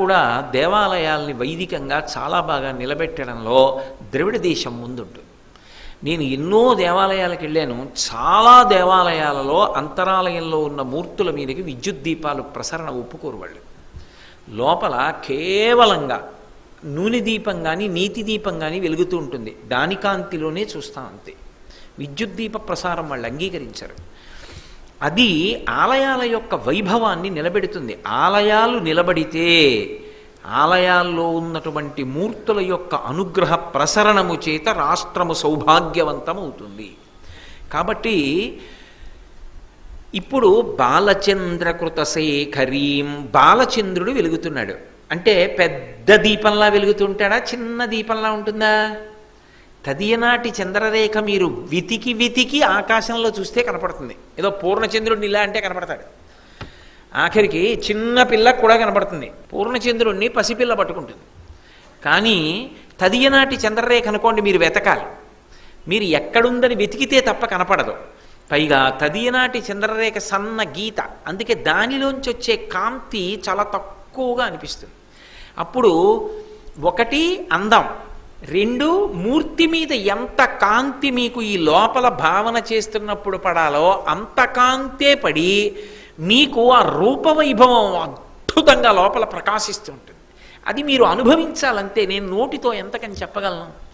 కూడా దేవాలయాల్ని వైదికంగా చాలా బాగా నిలబెట్టడంలో ద్రవిడ దేశం ముందుంటుంది. నేను ఎన్నో దేవాలయాలకు వెళ్ళాను. చాలా దేవాలయాలలో అంతరాలయంలో ఉన్న మూర్తుల మీదకి విద్యుత్ దీపాలు ప్రసరణ ఒప్పుకోరు వాళ్ళు. లోపల కేవలంగా నూనె దీపం కానీ నీతి దీపం కానీ వెలుగుతూ ఉంటుంది. దాని కాంతిలోనే చూస్తాం అంతే. విద్యుత్ దీప ప్రసారం వాళ్ళు అంగీకరించారు. అది ఆలయాల యొక్క వైభవాన్ని నిలబెడుతుంది. ఆలయాలు నిలబడితే ఆలయాల్లో ఉన్నటువంటి మూర్తుల యొక్క అనుగ్రహ ప్రసరణము చేత రాష్ట్రము సౌభాగ్యవంతమవుతుంది. కాబట్టి ఇప్పుడు బాలచంద్రకృత శేఖరీం బాలచంద్రుడు వెలుగుతున్నాడు. అంటే పెద్ద దీపంలా వెలుగుతుంటాడా? చిన్న దీపంలా ఉంటుందా? తదియనాటి చంద్రరేఖ మీరు వితికి వితికి ఆకాశంలో చూస్తే కనపడుతుంది. ఏదో పూర్ణచంద్రుడిని ఇలా అంటే కనపడతాడు. ఆఖరికి చిన్న పిల్ల కూడా కనపడుతుంది. పూర్ణచంద్రుణ్ణి పసిపిల్ల పట్టుకుంటుంది. కానీ తదియనాటి చంద్రరేఖ అనుకోండి మీరు వెతకాలి. మీరు ఎక్కడుందని వెతికితే తప్ప కనపడదు. పైగా తదియనాటి చంద్రరేఖ సన్న గీత అందుకే దానిలోంచి వచ్చే కాంతి చాలా తక్కువగా అనిపిస్తుంది. అప్పుడు ఒకటి అందం రెండు మూర్తి మీద ఎంత కాంతి మీకు ఈ లోపల భావన చేస్తున్నప్పుడు పడాలో అంత కాంతే పడి మీకు ఆ రూపవైభవం అద్భుతంగా లోపల ప్రకాశిస్తూ ఉంటుంది. అది మీరు అనుభవించాలంతే నేను నోటితో ఎంతకని చెప్పగలను?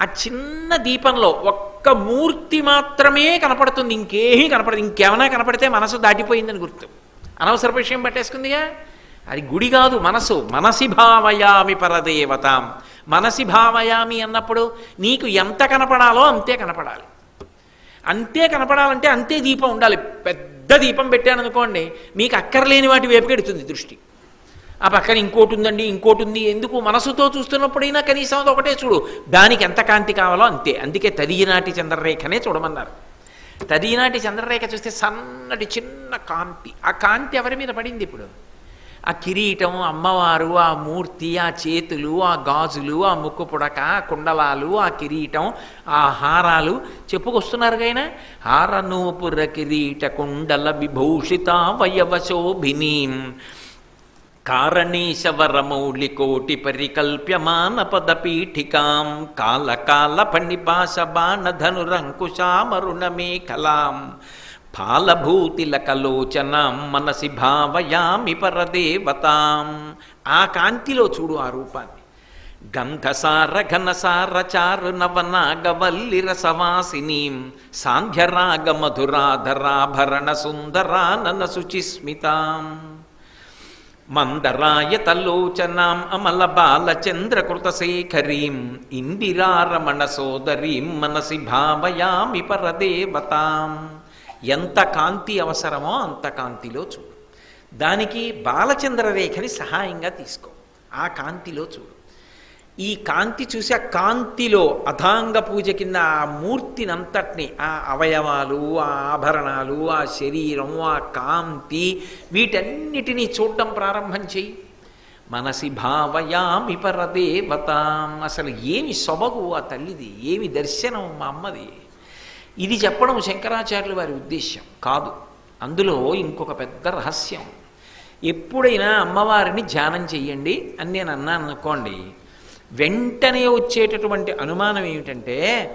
ఆ చిన్న దీపంలో ఒక్క మూర్తి మాత్రమే కనపడుతుంది ఇంకేమీ కనపడదు. ఇంకేమైనా కనపడితే మనసు దాటిపోయిందని గుర్తు. అనవసర విషయం పట్టేసుకుందిగా? అది గుడి కాదు మనసు. మనసి భావయామి పరదేవతాం. మనసి భావయామి అన్నప్పుడు నీకు ఎంత కనపడాలో అంతే కనపడాలి. అంతే కనపడాలంటే అంతే దీపం ఉండాలి. పెద్ద దీపం పెట్టాననుకోండి మీకు అక్కర్లేని వాటి వైపుకెడుతుంది దృష్టి. ఆ పక్కన ఇంకోటి ఉందండి ఇంకోటి ఉంది ఎందుకు మనసుతో చూస్తున్నప్పుడైనా కనీసం అది ఒకటే చూడు. దానికి ఎంత కాంతి కావాలో అంతే. అందుకే తదియనాటి చంద్రరేఖనే చూడమన్నారు. తదియనాటి చంద్రరేఖ చూస్తే సన్నటి చిన్న కాంతి. ఆ కాంతి ఎవరి మీద పడింది ఇప్పుడు? ఆ కిరీటం అమ్మవారు ఆ మూర్తి ఆ చేతులు ఆ గాజులు ఆ ముక్కు పుడక ఆ కుండలాలు ఆ కిరీటం ఆ హారాలు. చెప్పుకొస్తున్నారు హార నూపుర కిరీట కుండల విభూషిత వయవశోభినీం కారణీశవరమౌళికోటి పరికల్ప్యమాన పదపీఠికాం. కాలకాల పణిపాశ బాణధనురంకుశామరుణ కలాం ఫాలభూతిలకలోచనాం మనసి భావయామి పరదేవతాం. ఆ కాంతిలో చూడు ఆ రూపాన్ని. గంధసార ఘనసార చారు నవనాగవల్లి రసవాసినీం సాంధ్యరాగ మధురాధరాభరణ సుందరానన శుచిస్మితాం మందరాయతలోచనాం అమల బాలచంద్రకృతశేఖరీం ఇందిరారమణ సోదరీం మనసి భావయామి పరదేవతాం. ఎంత కాంతి అవసరమో అంత కాంతిలో చూడు. దానికి బాలచంద్ర రేఖని సహాయంగా తీసుకో. ఆ కాంతిలో చూడు. ఈ కాంతి చూసి ఆ కాంతిలో అథాంగ పూజ కింద ఆ మూర్తినంతటిని ఆ అవయవాలు ఆ ఆభరణాలు ఆ శరీరం ఆ కాంతి వీటన్నిటినీ చూడటం ప్రారంభం చెయ్యి. మనసి భావయామి పరదేవతాం. అసలు ఏమి సొబగు ఆ తల్లిది ఏమి దర్శనం మా అమ్మది? ఇది చెప్పడం శంకరాచార్యుల వారి ఉద్దేశ్యం. కాదు. అందులో ఇంకొక పెద్ద రహస్యం. ఎప్పుడైనా అమ్మవారిని ధ్యానం చెయ్యండి అని నేను అన్నాను అనుకోండి వెంటనే వచ్చేటటువంటి అనుమానం ఏమిటంటే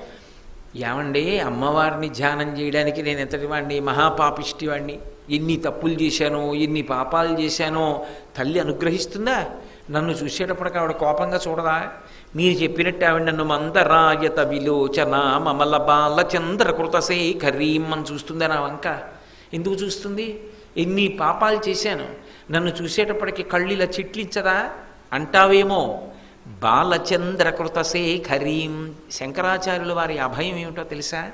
ఏమండి అమ్మవారిని ధ్యానం చేయడానికి నేను ఎంతటి వాడిని మహాపాపిష్టి వాడిని ఎన్ని తప్పులు చేశానో ఎన్ని పాపాలు చేశానో తల్లి అనుగ్రహిస్తుందా? నన్ను చూసేటప్పటికి ఆవిడ కోపంగా చూడదా? మీరు చెప్పినట్టు ఆవిడ నన్ను మందరాయత విలోచన మమల బాలచంద్రకృత శేఖరీం అని చూస్తుంది నా వంక? ఎందుకు చూస్తుంది? ఎన్ని పాపాలు చేశాను. నన్ను చూసేటప్పటికి కళ్ళు ఇలా చిట్లించదా? అంటావేమో. బాలచంద్రకృత శేఖరీం శంకరాచార్యుల వారి అభయం ఏమిటో తెలుసా?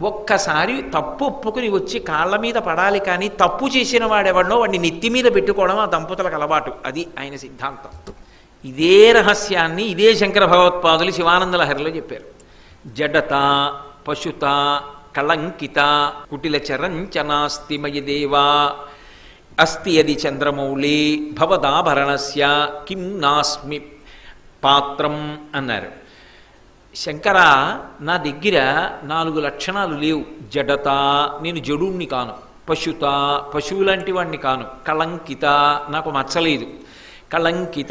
ఒక్కసారి తప్పు ఒప్పుకుని వచ్చి కాళ్ళ మీద పడాలి కానీ తప్పు చేసిన వాడెవడో వాడిని నెత్తి మీద పెట్టుకోవడం ఆ దంపతులకు అలవాటు. అది ఆయన సిద్ధాంతం. ఇదే రహస్యాన్ని ఇదే శంకర భగవత్పాదులు శివానంద లహరిలో చెప్పారు. జడత పశుత కళంకిత కుటిల చరంచనాస్తిమయ దేవా. అస్తి అది చంద్రమౌళి భవదాభరణస్య కిం నాస్మి పాత్రం అన్నారు. శంకర నా దగ్గర నాలుగు లక్షణాలు లేవు. జడత నేను జడుణ్ణి కాను. పశుత పశువులాంటి వాడిని కాను. కళంకిత నాకు మచ్చలేదు కళంకిత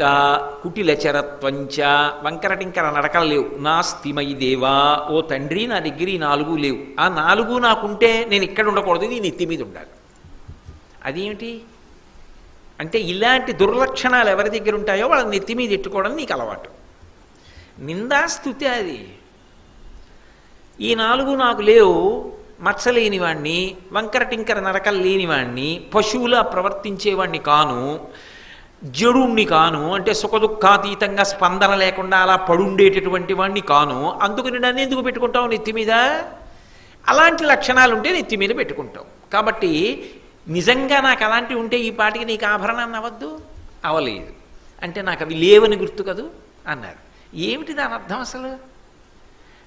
కుటిలచరత్వంచ వంకరటింకర నడకలు లేవు. నాస్తి దేవా ఓ తండ్రి నా దగ్గర ఈ నాలుగు లేవు. ఆ నాలుగు నాకుంటే నేను ఇక్కడ ఉండకూడదు నీ నెత్తి మీద ఉండాలి. అదేమిటి? అంటే ఇలాంటి దుర్లక్షణాలు ఎవరి దగ్గర ఉంటాయో వాళ్ళ నెత్తి మీద ఎట్టుకోవడం నీకు అలవాటు. నిందాస్తుతి అది. ఈ నాలుగు నాకు లేవు మచ్చలేనివాణ్ణి వంకర టింకర నరకలు లేనివాణ్ణి పశువులా ప్రవర్తించేవాణ్ణి కాను జడుణ్ణి కాను అంటే సుఖదుఖాతీతంగా స్పందన లేకుండా అలా పడుండేటటువంటి వాణ్ణి కాను అందుకని నన్ను ఎందుకు పెట్టుకుంటావు నెత్తి మీద? అలాంటి లక్షణాలు ఉంటే నెత్తి మీద పెట్టుకుంటావు. కాబట్టి నిజంగా నాకు అలాంటివి ఉంటే ఈ పాటికి నీకు ఆభరణాన్ని అవ్వద్దు? అవలేదు అంటే నాకు అవి లేవని గుర్తు కదూ? అన్నారు. ఏమిటి దాని అర్థం అసలు?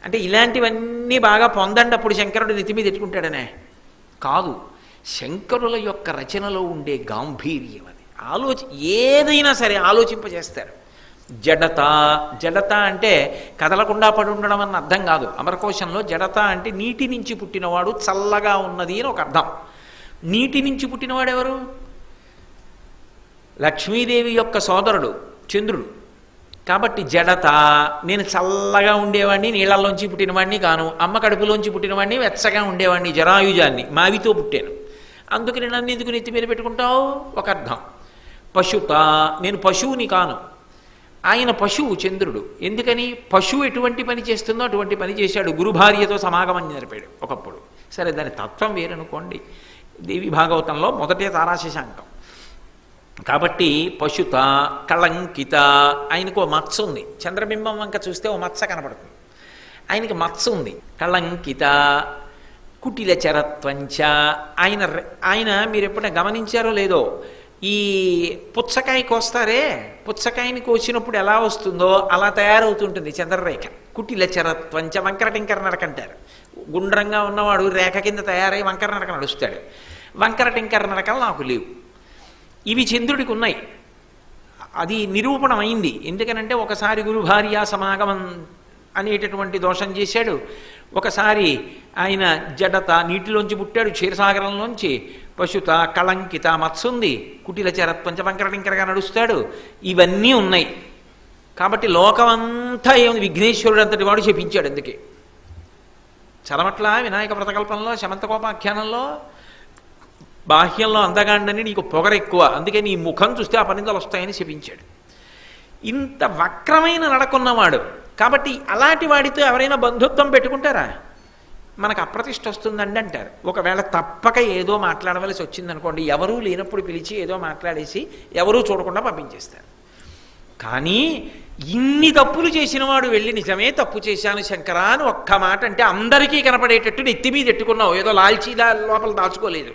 అంటే ఇలాంటివన్నీ బాగా పొందండి అప్పుడు శంకరుడు నెత్తి మీద ఎట్టుకుంటాడనే కాదు. శంకరుల యొక్క రచనలో ఉండే గాంభీర్యం అది. ఆలోచి ఏదైనా సరే ఆలోచింపజేస్తారు. జడత జడత అంటే కదలకుండా పడి ఉండడం అన్న అర్థం కాదు. అమరకోశంలో జడత అంటే నీటి నుంచి పుట్టినవాడు చల్లగా ఉన్నది అని ఒక అర్థం. నీటి నుంచి పుట్టినవాడు ఎవరు? లక్ష్మీదేవి యొక్క సోదరుడు చంద్రుడు. కాబట్టి జడత నేను చల్లగా ఉండేవాడిని నీళ్ళల్లోంచి పుట్టినవాడిని కాను అమ్మ కడుపులోంచి పుట్టినవాడిని వెచ్చగా ఉండేవాడిని జరాయుజాన్ని మావితో పుట్టాను. అందుకని నన్ను ఎందుకు నెత్తి మీద పెట్టుకుంటావు? ఒక అర్థం. పశుత నేను పశువుని కాను. ఆయన పశువు చంద్రుడు. ఎందుకని? పశువు ఎటువంటి పని చేస్తుందో అటువంటి పని చేశాడు. గురుభార్యతో సమాగమం జరిపాడు ఒకప్పుడు. సరే దాని తత్వం వేరనుకోండి. దేవి భాగవతంలో మొదటే తారాశశాంకం. కాబట్టి పశుత కళంకిత ఆయనకు ఓ మత్స ఉంది. చంద్రబింబం వంక చూస్తే ఓ మత్స కనపడుతుంది. ఆయనకి మత్స ఉంది. కళంకిత కుటిల చరత్వంచ ఆయన ఆయన మీరు ఎప్పుడైనా గమనించారో లేదో? ఈ పుచ్చకాయ కోస్తారే? పుచ్చకాయని కోసినప్పుడు ఎలా వస్తుందో అలా తయారవుతుంటుంది చంద్రరేఖ. కుటిల చరత్వంచ వంకర టింకర నడకంటారు గుండ్రంగా ఉన్నవాడు రేఖ కింద తయారై వంకర నడక నడుస్తాడు. వంకర టింకర నడకలు నాకు లేవు. ఇవి చంద్రుడికి ఉన్నాయి. అది నిరూపణమైంది. ఎందుకనంటే ఒకసారి గురు భార్య సమాగమం అనేటటువంటి దోషం చేశాడు. ఒకసారి ఆయన జడత నీటిలోంచి పుట్టాడు క్షీరసాగరంలోంచి. పశుత కళంకిత మత్సుంది. కుటిల చరత్వంచ వంకరటింకరగా నడుస్తాడు. ఇవన్నీ ఉన్నాయి. కాబట్టి లోకమంతా ఏముంది? విఘ్నేశ్వరుడు అంతటి వాడు చెప్పించాడు అందుకే. చలమట్ల వినాయక వ్రతకల్పంలో శమంతకోపాఖ్యానంలో బాహ్యంలో అందగాండని నీకు పొగర ఎక్కువ. అందుకే నీ ముఖం చూస్తే ఆ పనిందలు వస్తాయని చెప్పించాడు ఇంత వక్రమైన నడకున్నవాడు. కాబట్టి అలాంటి వాడితో ఎవరైనా బంధుత్వం పెట్టుకుంటారా? మనకు అప్రతిష్ట వస్తుందండి అంటారు. ఒకవేళ తప్పక ఏదో మాట్లాడవలసి వచ్చిందనుకోండి ఎవరూ లేనప్పుడు పిలిచి ఏదో మాట్లాడేసి ఎవరూ చూడకుండా పంపించేస్తారు. కానీ ఇన్ని తప్పులు చేసిన వాడు వెళ్ళి నిజమే తప్పు చేశాను శంకరా అని ఒక్క మాట అంటే అందరికీ కనపడేటట్టు నెత్తి మీద ఎట్టుకున్నావు. ఏదో లాల్చీ లోపల దాచుకోలేదు.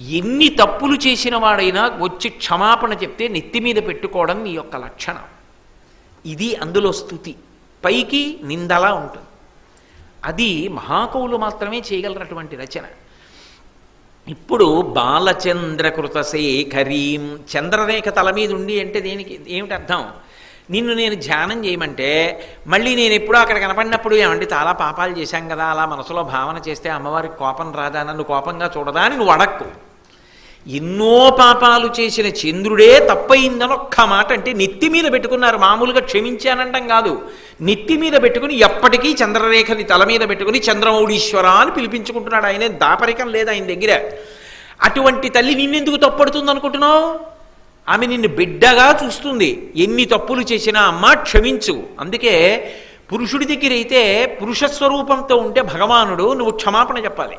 ఎన్ని తప్పులు చేసిన వాడైనా వచ్చి క్షమాపణ చెప్తే నెత్తి మీద పెట్టుకోవడం నీ యొక్క లక్షణం. ఇది అందులో స్థుతి. పైకి నిందలా ఉంటుంది. అది మహాకవులు మాత్రమే చేయగలరటువంటి రచన. ఇప్పుడు బాలచంద్రకృత శేఖరీం చంద్రరేఖ తల మీద ఉండి అంటే దేనికి ఏమిటి అర్థం నిన్ను నేను ధ్యానం చేయమంటే మళ్ళీ నేను ఎప్పుడూ అక్కడ కనపడినప్పుడు ఏమంటే చాలా పాపాలు చేశాం కదా అలా మనసులో భావన చేస్తే అమ్మవారికి కోపం రాదా నన్ను కోపంగా చూడదా అని నువ్వు అడక్కు. ఎన్నో పాపాలు చేసిన చంద్రుడే తప్పయిందని ఒక్క మాట అంటే నెత్తి మీద పెట్టుకున్నారు మామూలుగా క్షమించానంటం కాదు. నెత్తి మీద పెట్టుకుని ఎప్పటికీ చంద్రరేఖని తల మీద పెట్టుకుని చంద్రమౌళీశ్వర అని పిలిపించుకుంటున్నాడు ఆయన. దాపరికం లేదు ఆయన దగ్గర. అటువంటి తల్లి నిన్నెందుకు తప్పడుతుంది అనుకుంటున్నావు? ఆమె నిన్ను బిడ్డగా చూస్తుంది. ఎన్ని తప్పులు చేసినా అమ్మ క్షమించు. అందుకే పురుషుడి దగ్గర అయితే పురుష స్వరూపంతో ఉంటే భగవానుడు నువ్వు క్షమాపణ చెప్పాలి.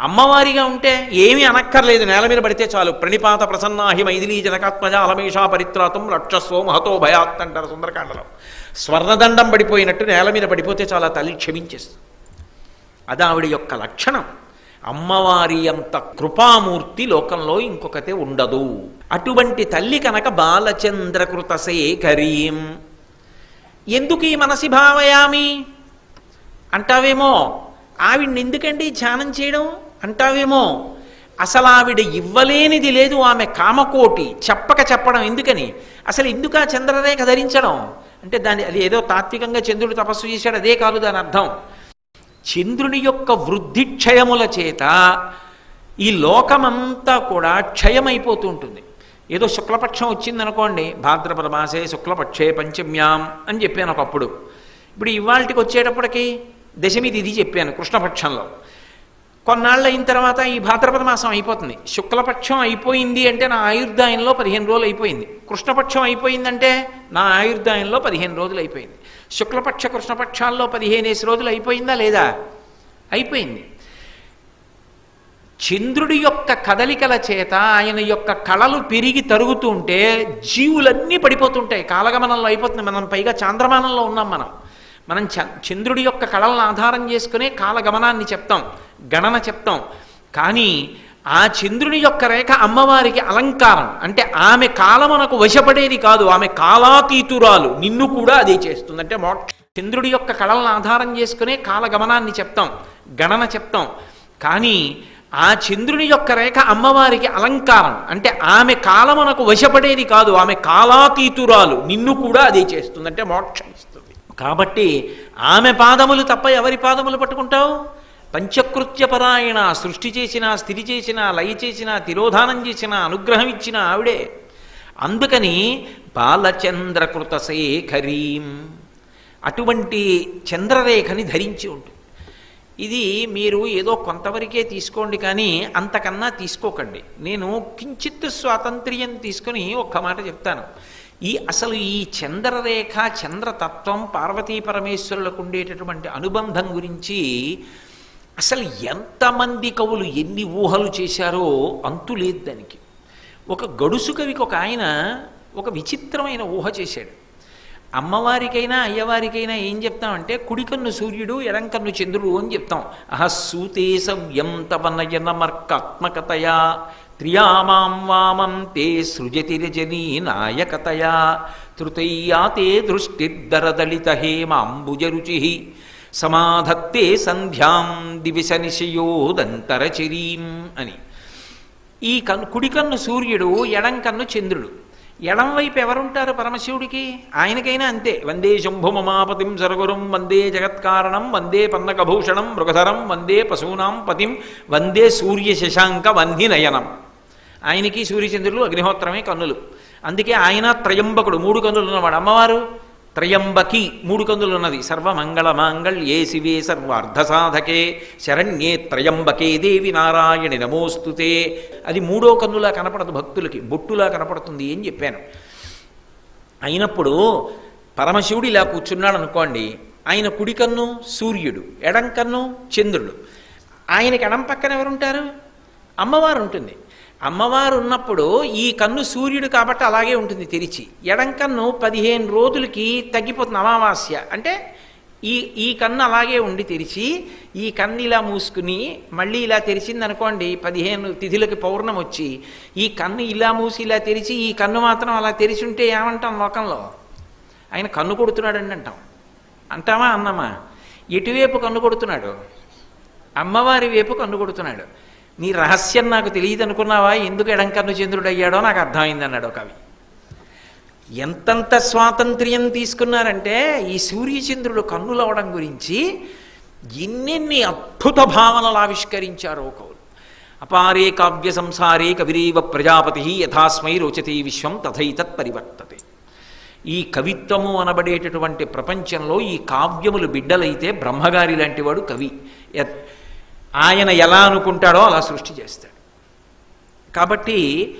అమ్మవారిగా ఉంటే ఏమీ అనక్కర్లేదు. నేల మీద పడితే చాలు. ప్రణిపాత ప్రసన్నాహి మైథిలీ జనకాత్మజ అలమేషా పరిత్రాతం రక్షస్వో మహతో భయాత్ అంటారు సుందరకాండలో. స్వర్ణదండం పడిపోయినట్టు నేల మీద పడిపోతే చాలా తల్లి క్షమించేస్తుంది అది ఆవిడ యొక్క లక్షణం. అమ్మవారి అంత కృపామూర్తి లోకంలో ఇంకొకతే ఉండదు. అటువంటి తల్లి కనుక బాలచంద్రకృత శేఖరీం ఎందుకు ఈ మనసి భావయామి? అంటావేమో ఆవిడ్ని ఎందుకండి ధ్యానం చేయడం? అంటావేమో? అసలు ఆవిడ ఇవ్వలేనిది లేదు ఆమె కామకోటి. చెప్పక చెప్పడం ఎందుకని? అసలు ఎందుకు ఆ చంద్రరేఖ ధరించడం? అంటే దాని అది ఏదో తాత్వికంగా చంద్రుడు తపస్సు చేశాడు అదే కాదు దాని అర్థం. చంద్రుని యొక్క వృద్ధి క్షయముల చేత ఈ లోకమంతా కూడా క్షయమైపోతూ ఉంటుంది ఏదో శుక్లపక్షం వచ్చిందనుకోండి భాద్రపద మాసే శుక్లపక్షే పంచమ్యాం అని చెప్పాను ఒకప్పుడు. ఇప్పుడు ఇవాళకి వచ్చేటప్పటికి దశమి తిథి చెప్పాను కృష్ణపక్షంలో. కొన్నాళ్ళు అయిన తర్వాత ఈ భాద్రపద మాసం అయిపోతుంది. శుక్లపక్షం అయిపోయింది అంటే నా ఆయుర్దాయంలో పదిహేను రోజులు అయిపోయింది. కృష్ణపక్షం అయిపోయిందంటే నా ఆయుర్దాయంలో పదిహేను రోజులు అయిపోయింది. శుక్లపక్ష కృష్ణపక్షాల్లో పదిహేనేసి రోజులు అయిపోయిందా లేదా? అయిపోయింది. చంద్రుడి యొక్క కదలికల చేత ఆయన యొక్క కళలు పెరిగి తరుగుతూ ఉంటే జీవులన్నీ పడిపోతుంటాయి. కాలగమనంలో అయిపోతుంది. మనం పైగా చాంద్రమానంలో ఉన్నాం మనం. మనం చంద్రుడి యొక్క కళలను ఆధారం చేసుకునే కాలగమనాన్ని చెప్తాం. గణన చెప్తాం. కానీ ఆ చంద్రుని యొక్క రేఖ అమ్మవారికి అలంకారం. అంటే ఆమె కాలమునకు వశపడేది కాదు ఆమె కాలాతీతురాలు. నిన్ను కూడా అదే చేస్తుంది. అంటే మోక్ష చంద్రుడి యొక్క కళలను ఆధారం చేసుకునే కాలగమనాన్ని చెప్తాం గణన చెప్తాం. కానీ ఆ చంద్రుని యొక్క రేఖ అమ్మవారికి అలంకారం. అంటే ఆమె కాలమునకు వశపడేది కాదు ఆమె కాలాతీతురాలు. నిన్ను కూడా అదే చేస్తుంది. అంటే మోక్షం ఇస్తుంది. కాబట్టి ఆమె పాదములు తప్ప ఎవరి పాదములు పట్టుకుంటావు? పంచకృత్యపరాయణ సృష్టి చేసిన స్థితి చేసిన లయ చేసిన తిరోధానం చేసిన అనుగ్రహం ఇచ్చిన ఆవిడే. అందుకని బాలచంద్రకృత శేఖరీం అటువంటి చంద్రరేఖని ధరించి ఉంటుంది. ఇది మీరు ఏదో కొంతవరకే తీసుకోండి కానీ అంతకన్నా తీసుకోకండి. నేను కించిత్ స్వాతంత్ర్యం తీసుకొని ఒక్క మాట చెప్తాను. ఈ అసలు ఈ చంద్రరేఖ చంద్రతత్వం పార్వతీ పరమేశ్వరులకు ఉండేటటువంటి అనుబంధం గురించి అసలు ఎంతమంది కవులు ఎన్ని ఊహలు చేశారో అంతు లేదు దానికి. ఒక గడుసు కవికి ఒక ఆయన ఒక విచిత్రమైన ఊహ చేశాడు. అమ్మవారికైనా అయ్యవారికైనా ఏం చెప్తామంటే కుడికన్ను సూర్యుడు ఎడంకన్ను చంద్రుడు అని చెప్తాం. అహ సూతే సవ్యం తవ త్రియామాం వామం తే సృజతి రజనీ నాయకతయా తృతయ్యా తే దృష్టిర్దరదళిత హేమాంబుజరుచి సమాధత్తే సంధ్యాం దివిశ నిశయోదంతరచరీం అని. ఈ కన్ను కుడి కన్ను సూర్యుడు ఎడం కన్ను చంద్రుడు. ఎడం వైపు ఎవరుంటారు పరమశివుడికి? ఆయనకైనా అంతే. వందే శంభుమమాపతిం సరగురం వందే జగత్కారణం వందే పన్నకభూషణం మృగధరం వందే పశూనాం పతిం వందే సూర్య శశాంక వంధి నయనం. ఆయనకి సూర్యచంద్రులు అగ్నిహోత్రమే కన్నులు. అందుకే ఆయన త్రయంబకుడు మూడు కన్నులు ఉన్నవాడు అమ్మవారు త్రయంబకి మూడు కందులు ఉన్నది సర్వమంగళ మాంగళ్యే శివే సర్వార్ధసాధకే. శరణ్యే త్రయంబకే దేవి నారాయణి నమోస్తుతే అది మూడో కందులా కనపడదు భక్తులకి బొట్టులా కనపడుతుంది అని చెప్పాను. అయినప్పుడు పరమశివుడు ఇలా కూర్చున్నాడు అనుకోండి ఆయన కుడి కన్ను సూర్యుడు ఎడం కన్ను చంద్రుడు. ఆయనకి ఎడం పక్కన ఎవరుంటారు? అమ్మవారు ఉంటుంది అమ్మవారు ఉన్నప్పుడు ఈ కన్ను సూర్యుడు కాబట్టి అలాగే ఉంటుంది తెరిచి. ఎడం కన్ను పదిహేను రోజులకి తగ్గిపోతుంది అమావాస్య. అంటే ఈ ఈ కన్ను అలాగే ఉండి తెరిచి ఈ కన్ను ఇలా మూసుకుని మళ్ళీ ఇలా తెరిచింది అనుకోండి పదిహేను తిథులకి పౌర్ణం వచ్చి ఈ కన్ను ఇలా మూసి ఇలా తెరిచి ఈ కన్ను మాత్రం అలా తెరిచి ఉంటే ఏమంటాం లోకంలో? ఆయన కన్ను కొడుతున్నాడండి అంటాం. అంటామా అన్నమా? ఎటువైపు కన్ను కొడుతున్నాడు? అమ్మవారి వైపు కన్ను కొడుతున్నాడు. నీ రహస్యం నాకు తెలియదు అనుకున్నావా ఎందుకు ఎడంకన్ను చంద్రుడయ్యాడో నాకు అర్థమైంది అన్నాడు కవి. ఎంతంత స్వాతంత్ర్యం తీసుకున్నారంటే ఈ సూర్యచంద్రుడు కన్నులవడం గురించి ఎన్నెన్ని అద్భుత భావనలు ఆవిష్కరించారో కవులు. అపారే కావ్య సంసారే కవిరేవ ప్రజాపతి యథాస్మై రోచతే విశ్వం తథైతత్ పరివర్తతే ఈ కవిత్వము అనబడేటటువంటి ప్రపంచంలో ఈ కావ్యములు బిడ్డలైతే బ్రహ్మగారి లాంటివాడు కవి ఆయన ఎలా అనుకుంటాడో అలా సృష్టి చేస్తాడు. కాబట్టి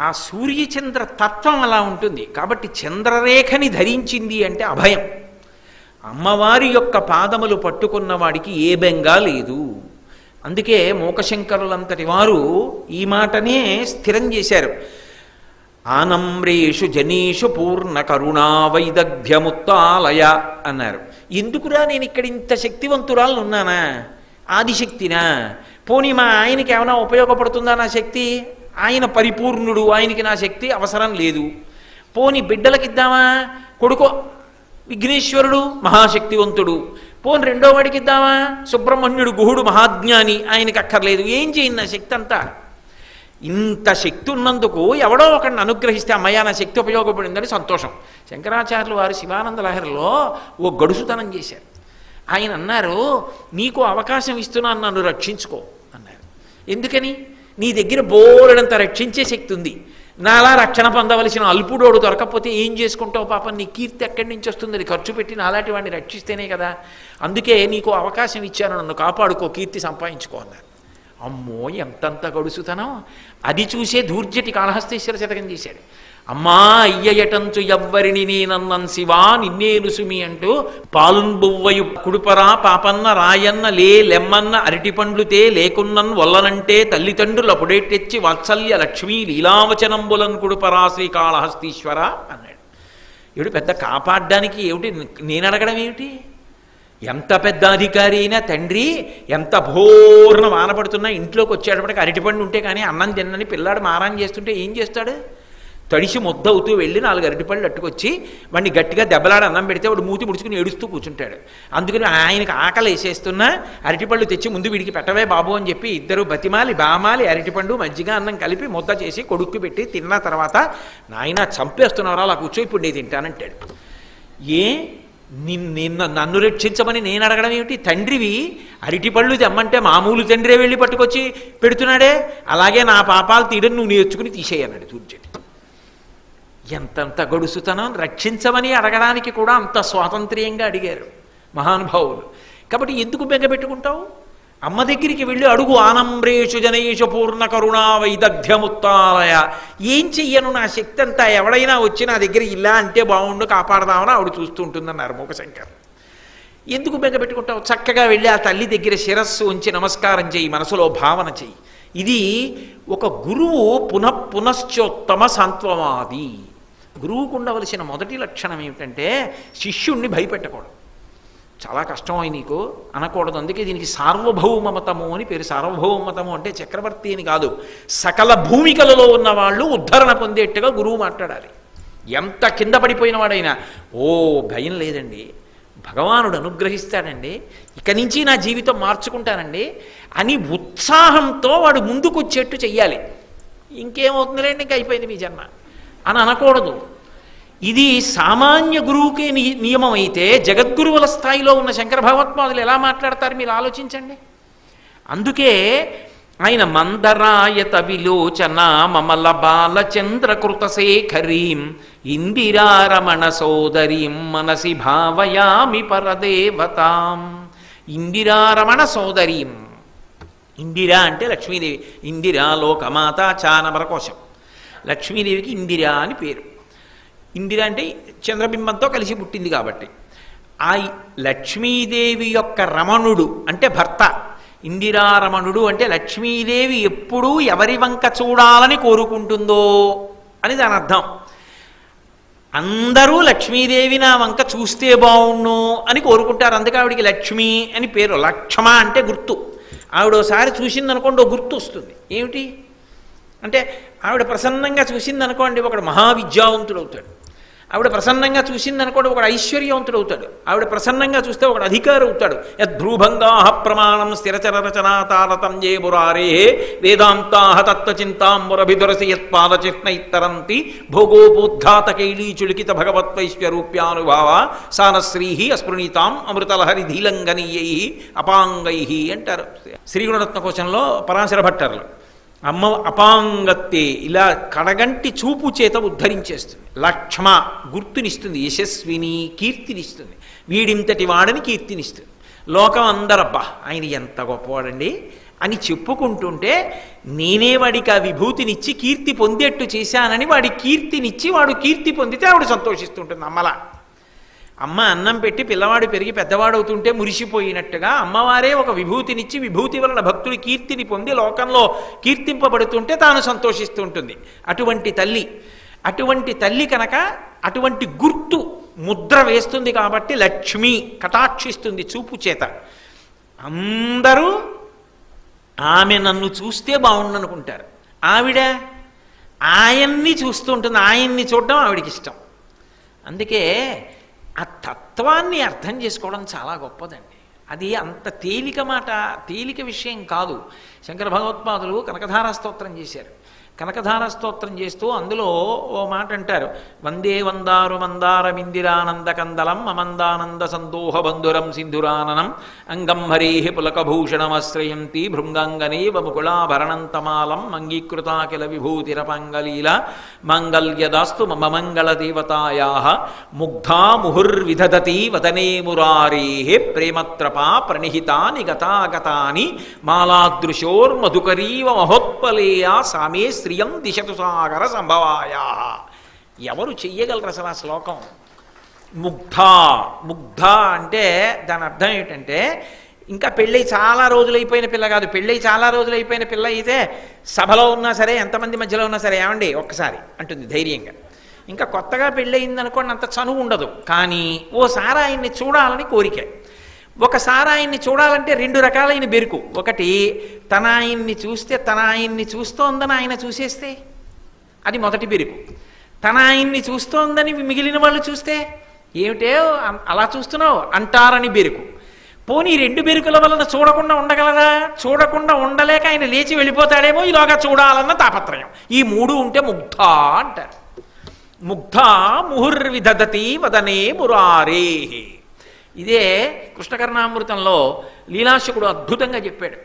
ఆ సూర్యచంద్ర తత్వం అలా ఉంటుంది. కాబట్టి చంద్రరేఖని ధరించింది అంటే అభయం. అమ్మవారి యొక్క పాదములు పట్టుకున్న వాడికి ఏ బెంగా లేదు. అందుకే మూకశంకరులంతటి వారు ఈ మాటనే స్థిరం చేశారు. ఆనమ్రేషు జనేషు పూర్ణ కరుణా వైదగ్ధ్యముత్తాలయ అన్నారు. ఎందుకురా నేను ఇక్కడ ఇంత శక్తివంతురాలను ఉన్నానా ఆదిశక్తినా? పోనీ మా ఆయనకి ఏమైనా ఉపయోగపడుతుందా నా శక్తి? ఆయన పరిపూర్ణుడు ఆయనకి నా శక్తి అవసరం లేదు. పోని బిడ్డలకి ఇద్దామా కొడుకో విఘ్నేశ్వరుడు మహాశక్తివంతుడు. పోని రెండో వాడికి ఇద్దామా సుబ్రహ్మణ్యుడు గుహుడు మహాజ్ఞాని ఆయనకి అక్కర్లేదు. ఏం చేయండి నా శక్తి అంతా ఇంత శక్తి ఉన్నందుకు ఎవడో ఒకడిని అనుగ్రహిస్తే అమ్మయ్య నా శక్తి ఉపయోగపడిందని సంతోషం. శంకరాచార్యులు వారు శివానంద లహరిలో ఓ గడుసుతనం చేశారు. ఆయన అన్నారు నీకు అవకాశం ఇస్తున్నాను నన్ను రక్షించుకో అన్నారు. ఎందుకని? నీ దగ్గర బోలెడంత రక్షించే శక్తి ఉంది. నాలా రక్షణ పొందవలసిన అల్పుడోడు దొరకకపోతే ఏం చేసుకుంటావు పాపం? నీ కీర్తి ఎక్కడి నుంచి వస్తుంది? అది ఖర్చు పెట్టి నాలాంటి వాడిని రక్షిస్తేనే కదా. అందుకే నీకు అవకాశం ఇచ్చాను నన్ను కాపాడుకో కీర్తి సంపాదించుకో అన్నారు. అమ్మో ఎంతంత గడుసుతనం. అది చూసే దూర్జటి కాళహస్తీశ్వర శతకం చేశాడు. అమ్మా అయ్యయటంచు ఎవ్వరిని నేనన్నన్ శివా నిన్నేనుసుమి అంటూ పాలున్బువ్వయు కుడుపరా పాపన్న రాయన్న లే లెమ్మన్న అరటిపండ్లుతే లేకున్నన్ వల్లనంటే తల్లిదండ్రుల పుడేటెచ్చి వాత్సల్య లక్ష్మీ లీలావచనంబులన్ కుడుపరా శ్రీకాళహస్తీశ్వర అన్నాడు. ఏడు పెద్ద కాపాడడానికి ఏమిటి? నేను అడగడం ఏమిటి? ఎంత పెద్ద అధికారి అయినా తండ్రి ఎంత భోర్న వానపడుతున్నా ఇంట్లోకి వచ్చేటప్పటికి అరటిపండు ఉంటే కానీ అన్నం తిన్నని పిల్లాడు మారాన్ చేస్తుంటే ఏం చేస్తాడు? తడిసి ముద్దవుతూ వెళ్ళి నాలుగు అరటిపళ్ళు అట్టుకొచ్చి వాడిని గట్టిగా దెబ్బలాడి అన్నం పెడితే వాడు మూతి ముడుచుకుని ఏడుస్తూ కూర్చుంటాడు. అందుకని ఆయనకు ఆకలి వేసేస్తున్నా అరటిపళ్ళు తెచ్చి ముందు వీడికి పెట్టవే బాబు అని చెప్పి ఇద్దరు బతిమాలి బామాలి అరటిపండు మజ్జిగ అన్నం కలిపి ముద్ద చేసి కొడుక్కి పెట్టి తిన్న తర్వాత నాయన చంపేస్తున్నారా అలా కూర్చో ఇప్పుడు నేను తింటానంటాడు. ఏ? నిన్- నిన్న నన్ను రక్షించమని నేను అడగడం ఏమిటి? తండ్రివి అరటిపళ్ళు తెమ్మంటే మామూలు తండ్రే వెళ్ళి పట్టుకొచ్చి పెడుతున్నాడే? అలాగే నా పాపాలు తీయడం నువ్వు నేర్చుకుని తీసేయన్నాడు దూర్జటి ఎంతంత గడుసుతనం రక్షించమని అడగడానికి కూడా అంత స్వాతంత్ర్యంగా అడిగారు మహానుభావులు. కాబట్టి ఎందుకు బెంగపెట్టుకుంటావు అమ్మ దగ్గరికి వెళ్ళి అడుగు ఆనంబ్రేషు జనేషు పూర్ణ కరుణా వైదగ్ధ్యముత్తాలయ ఏం చెయ్యను? నా శక్తి అంతా ఎవడైనా వచ్చి నా దగ్గర ఇలా అంటే బాగుండు కాపాడదామని ఆవిడ చూస్తూ ఉంటుందన్నారు మూకశంకర్ ఎందుకు బెంగపెట్టుకుంటావు చక్కగా వెళ్ళి ఆ తల్లి దగ్గర శిరస్సు ఉంచి నమస్కారం చేయి మనసులో భావన చెయ్యి. ఇది ఒక గురువు పునఃపునశ్చోత్తమ సాంత్వమాది గురువుకు ఉండవలసిన మొదటి లక్షణం ఏమిటంటే శిష్యుణ్ణి భయపెట్టకూడదు. చాలా కష్టమై నీకు అనకూడదు. అందుకే దీనికి సార్వభౌమతము అని పేరు. సార్వభౌమతము అంటే చక్రవర్తి అని కాదు. సకల భూమికలలో ఉన్న వాళ్ళు ఉద్ధరణ పొందేట్టుగా గురువు మాట్లాడాలి. ఎంత కింద పడిపోయిన వాడైనా. ఓ భయం లేదండి. భగవానుడు అనుగ్రహిస్తాడండి. ఇక నుంచి నా జీవితం మార్చుకుంటానండి. అని ఉత్సాహంతో వాడు ముందుకు వచ్చేట్టు చెయ్యాలి. ఇంకేమవుతుందిలేండి ఇంక అయిపోయింది మీ జన్మ. అని అనకూడదు. ఇది సామాన్య గురువుకే ని నియమం అయితే జగద్గురువుల స్థాయిలో ఉన్న శంకర భగవత్పాదులు ఎలా మాట్లాడతారు మీరు ఆలోచించండి. అందుకే ఆయన మందరాయత విలోచన మమల బాలచంద్రకృత శేఖరీం ఇందిరారమణ సోదరీం మనసి భావయామి పరదేవతాం. ఇందిరారమణ సోదరీం. ఇందిరా అంటే లక్ష్మీదేవి ఇందిరా లోకమాత చానమర కోశం. లక్ష్మీదేవికి ఇందిరా అని పేరు. ఇందిర అంటే చంద్రబింబంతో కలిసి పుట్టింది కాబట్టి. ఆ లక్ష్మీదేవి యొక్క రమణుడు అంటే భర్త. ఇందిరారమణుడు అంటే లక్ష్మీదేవి ఎప్పుడూ ఎవరి వంక చూడాలని కోరుకుంటుందో అని దాని అర్థం. అందరూ లక్ష్మీదేవి నా వంక చూస్తే బావుణ్ణు అని కోరుకుంటారు. అందుకే ఆవిడికి లక్ష్మి అని పేరు. లక్ష్మ అంటే గుర్తు. ఆవిడ ఒకసారి చూసిందనుకోండి ఓ గుర్తు వస్తుంది ఏమిటి? అంటే ఆవిడ ప్రసన్నంగా చూసిందనుకోండి ఒకడు మహావిద్యావంతుడు అవుతాడు ఆవిడ ప్రసన్నంగా చూసిందనుకోండి ఒకడు ఐశ్వర్యవంతుడు అవుతాడు ఆవిడ ప్రసన్నంగా చూస్తే ఒకడు అధికారి అవుతాడు యద్భ్రూభంగా ప్రమాణం స్థిరచర రచనా తంజే బురారే వేదాంతా తత్వచింతాంబురభిదురసి యత్పాద చిహ్న ఇత్తరంతి భోగోపోద్ఘాత కైలీచులికిత భగవత్వైశ్వరూప్యానుభావ సానశ్రీ అస్పృణీతాం అమృతలహరి ధీలంగనీయై అపాంగై అంటారు. శ్రీగుణరత్న కోశంలో పరాశర భట్టర్లు. అమ్మ అపాంగత్తే ఇలా కడగంటి చూపు చేత ఉద్ధరించేస్తుంది. లక్ష్మ గుర్తునిస్తుంది యశస్విని కీర్తినిస్తుంది. వీడింతటి వాడని కీర్తినిస్తుంది. లోకం అందరబ్బా ఆయన ఎంత గొప్పవాడండి? అని చెప్పుకుంటుంటే నేనే వాడికి ఆ విభూతినిచ్చి కీర్తి పొందేట్టు చేశానని వాడి కీర్తినిచ్చి వాడు కీర్తి పొందితే ఆవిడ సంతోషిస్తుంటుంది అమ్మలా. అమ్మ అన్నం పెట్టి పిల్లవాడు పెరిగి పెద్దవాడు అవుతుంటే మురిసిపోయినట్టుగా అమ్మవారే ఒక విభూతినిచ్చి విభూతి వలన భక్తుడి కీర్తిని పొంది లోకంలో కీర్తింపబడుతుంటే తాను సంతోషిస్తూ ఉంటుంది అటువంటి తల్లి అటువంటి తల్లి కనుక అటువంటి గుర్తు ముద్ర వేస్తుంది కాబట్టి లక్ష్మి కటాక్షిస్తుంది చూపు చేత. అందరూ ఆమె నన్ను చూస్తే బాగుండనుకుంటారు ఆవిడ ఆయన్ని చూస్తూ ఉంటుంది ఆయన్ని చూడడం ఆవిడికి ఇష్టం అందుకే ఆ తత్వాన్ని అర్థం చేసుకోవడం చాలా గొప్పదండి. అది అంత తేలిక మాట తేలిక విషయం కాదు. శంకర భగవత్పాదులు కనకధారా స్తోత్రం చేశారు. కనకధార స్తోత్రం చేస్తూ అందులో ఓ మాట అంటారు. వందే వందారు మందార మిందిరానంద కందలం మమందానంద సందోహ బంధురం సింధురాననం అంగం హరేహి పులకభూషణమశ్రయంతి భృంగాంగనేవ ముకుళాభరణంతమాలం అంగీకృతాకిల విభూతిరపంగలీల మంగళ్యదాస్తు మమ మంగళదేవతాయా ముగ్ధా ముహుర్విధదతి వదనే మురారే ప్రేమత్రపా ప్రణిహితాని గతాగతాని మాలాదృశోర్మధుకరీవ మహోత్పలేయా సామేశ శ్రియం దిశతు సాగర సంభవాయ. ఎవరు చెయ్యగలరు అసలు ఆ శ్లోకం? ముగ్ధ. ముగ్ధ అంటే దాని అర్థం ఏంటంటే ఇంకా పెళ్ళై చాలా రోజులైపోయిన పిల్ల కాదు. పెళ్ళై చాలా రోజులైపోయిన పిల్ల అయితే సభలో ఉన్నా సరే ఎంతమంది మధ్యలో ఉన్నా సరే ఏమండి? ఒక్కసారి అంటుంది ధైర్యంగా. ఇంకా కొత్తగా పెళ్ళయింది అనుకోండి అంత చనువు ఉండదు. కానీ ఓసారి ఆయన్ని చూడాలని కోరిక. ఒకసారి ఆయన్ని చూడాలంటే రెండు రకాలైన బెరుకు. ఒకటి తన ఆయన్ని చూస్తే తన ఆయన్ని చూస్తోందని ఆయన చూసేస్తే అది మొదటి బెరుకు. తన ఆయన్ని చూస్తోందని మిగిలిన వాళ్ళు చూస్తే ఏమిటే అలా చూస్తున్నావు? అంటారని బెరుకు. పోనీ రెండు బెరుకుల వలన చూడకుండా ఉండగలరా? చూడకుండా ఉండలేక ఆయన లేచి వెళ్ళిపోతాడేమో ఇలాగా చూడాలన్న తాపత్రయం. ఈ మూడు ఉంటే ముగ్ధ అంటారు. ముగ్ధ ముహుర్విదధతి వదనే మురారే ఇదే కృష్ణకర్ణామృతంలో లీలాశకుడు అద్భుతంగా చెప్పాడు.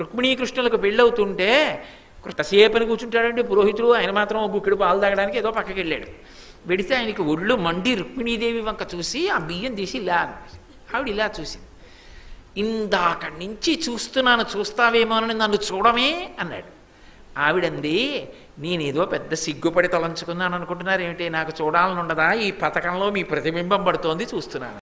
రుక్మిణీ కృష్ణులకు పెళ్ళవుతుంటే కృష్ణసేపని కూర్చుంటాడంటే పురోహితుడు ఆయన మాత్రం ఒక పాలు తాగడానికి ఏదో పక్కకి వెళ్ళాడు వెడితే ఆయనకి ఒళ్ళు మండి రుక్మిణీదేవి వంక చూసి ఆ బియ్యం తీసి ఇలా ఆవిడ ఇలా చూసింది. ఇందాక నుంచి చూస్తున్నాను చూస్తావేమోనని నన్ను చూడమే అన్నాడు. ఆవిడంది నేనేదో పెద్ద సిగ్గుపడి తలంచుకున్నాను అనుకుంటున్నారు ఏమిటి నాకు చూడాలని ఉండదా ఈ పథకంలో మీ ప్రతిబింబం పడుతోంది చూస్తున్నాను.